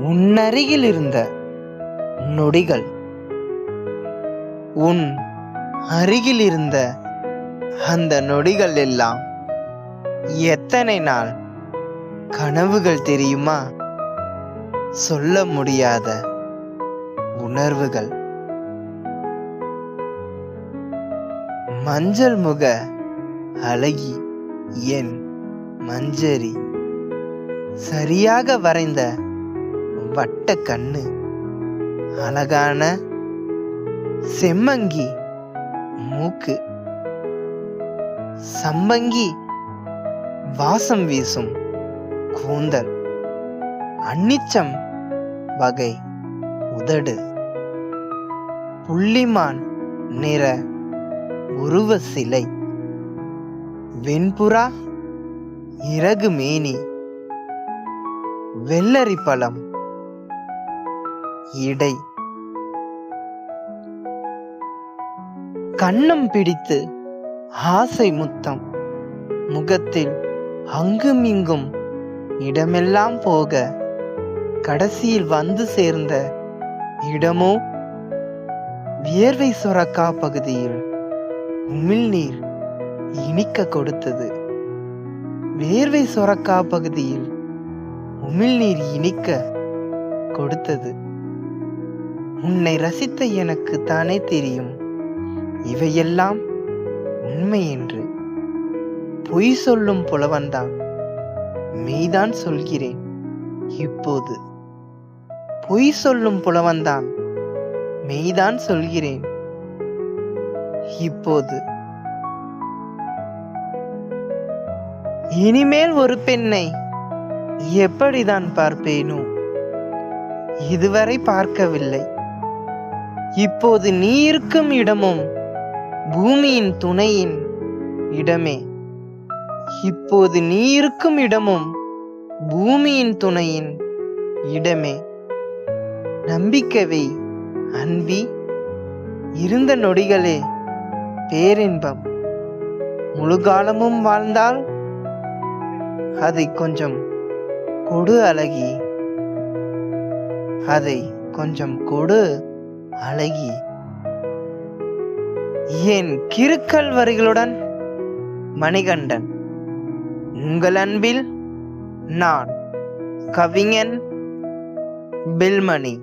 உன்னருகில் இருந்த நொடிகள். உன் அருகில் இருந்த அந்த நொடிகள் எல்லாம் எத்தனை நாள் கனவுகள் தெரியுமா? சொல்ல முடியாத உணர்வுகள். மஞ்சள் முக அழகி என் மஞ்சரி. சரியாக வரைந்த வட்ட கண்ணு அழகான செம்மங்கி மூக்கு. சம்பங்கி வாசம் வீசும் கூந்தல். அன்னிச்சம் வகை உதடு. புள்ளிமான் நிற உருவ சிலை. வெண்புறா இறகு மேனி. வெள்ளரி பழம் இடை. கண்ணம் பிடித்து ஆசை முத்தம். முகத்தில் அங்கும் இங்கும் இடமெல்லாம் போக கடைசியில் வந்து சேர்ந்த இடமோ? வியர்வை சுரக்கா பகுதியில் உமிழ்நீர் இனிக்க கொடுத்தது. வேர்வை சுரக்கா பகுதியில் உமிழ்நீர் இனிக்க கொடுத்தது. உன்னை ரசித்த எனக்கு தானே தெரியும். இவையெல்லாம் உண்மை என்று பொய் சொல்லும் புலவன்தான். மெய்தான் சொல்கிறேன். இப்போது பொய் சொல்லும் புலவன்தான். மெய்தான் சொல்கிறேன். இப்போது இனிமேல் ஒரு பெண்ணை எப்படிதான் பார்ப்பேனோ? இதுவரை பார்க்கவில்லை. இப்போது நீ இருக்கும் இடமும் பூமியின் துணையின் இடமே. இப்போது நீ இருக்கும் இடமும் பூமியின் துணையின் இடமே. நம்பிக்கவை அன்பி இருந்த நொடிகளே பேரின்பம். முழுகாலமும் வாழ்ந்தால் அதை கொஞ்சம் கொடு அழகி. அதை கொஞ்சம் கொடு அழகி. என் கிறுக்கல் வரிகளுடன்? மணிகண்டன் உங்கள் அன்பில் நான் கவிஞன் பில்மணி.